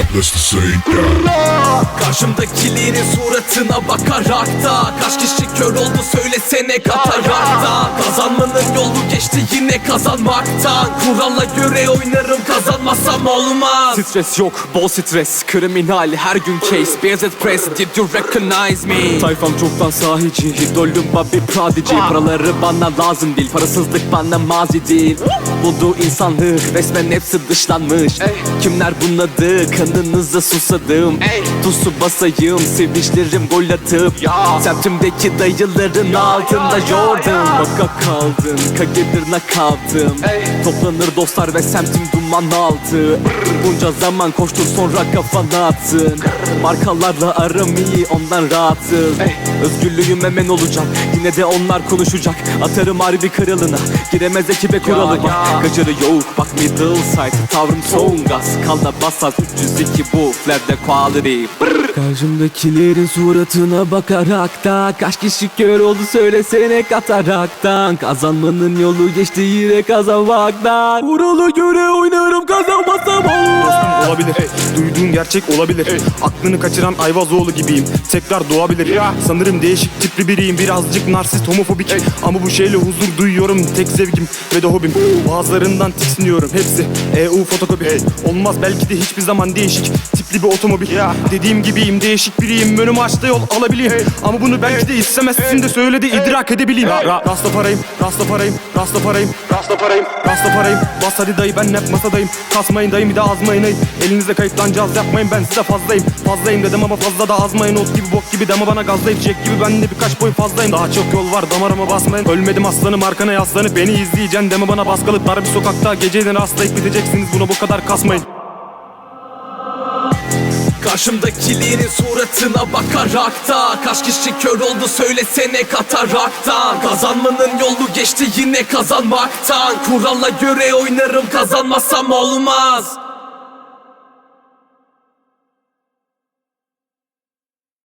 up, let's the same. Karşımdakilerin suratına bakarak da Kaç kişi kör oldu söylesene katarakta. Kazanmanın yolu geçti yine kazanmaktan. Kurala göre oynarım kazanmazsam olmaz. Stres yok bol stres. Kriminal her gün case. Beyazıt press did you recognize me? Tayfam çoktan sahici. İdolüm Bobby Prodigy. Paraları bana lazım değil. Parasızlık bana mazi değil. Bulduğu insanlık resmen hepsi dışlanmış. Kimler bunladı? Kanınıza susadım. Tusu basayım sevinçlerim gol atıp. Semtimdeki dayıların altında yordum. Baka kaldın kagedirna kaldım Toplanır dostlar ve semtim duman altı Bunca zaman koştur sonra kafana attın. Markalarla aram iyi ondan rahatız Özgürlüğüm hemen olacak Yine de onlar konuşacak. Atarım harbi kralına Giremez ekibe kuralı bak Kaçarı yok bak middle side Tavrım son gaz Kalla basar 302 bu Flav'de quality. Karşımdakilerin suratına bakarak da Kaç kişi kör oldu söylesene kataraktan. Kazanmanın yolu geçti yine kazanmaktan. Kurala göre oynarım kazanmazsam Dostum olabilir. Duyduğun gerçek olabilir. Aklını kaçıran Ayvazoğlu gibiyim. Tekrar doğabilir. Sanırım değişik tipli biriyim. Birazcık narsist homofobik. Ama bu şeyle huzur duyuyorum. Tek zevkim ve de hobim. Bazılarından tiksiniyorum Hepsi. EU fotokopi. Olmaz belki de hiçbir zaman değişik Tipli bir otomobil. Dediğim gibiyim değişik biriyim. Önümü açtı yol alabileyim Ama bunu belki de istemezsin de söyle de idrak edebileyim. Ra Rasta parayım Rasta parayım Rasta parayım. Rasta parayım. Rasta parayım. Bas hadi dayı ben hep masadayım. Kasmayın dayım bir de azmayın. Ey Elinizde kayıtlanacağız yapmayın. Ben size fazlayım. Fazlayım dedim ama fazla da azmayın. Ot gibi bok gibi deme bana gazlayıp Jack gibi. Ben de birkaç boy fazlayım. Daha çok yol var damarıma basmayın. Ölmedim aslanım arkana yaslanıp beni izleyeceksin Deme bana. Baskılıp dar bir sokakta. Geceyle rastlayıp gideceksiniz. Buna bu kadar kasmayın Karşımdakilerin suratına bakarak da Kaç kişi kör oldu söylesene kataraktan Kazanmanın yolu geçti yine kazanmaktan Kurala göre oynarım kazanmazsam olmaz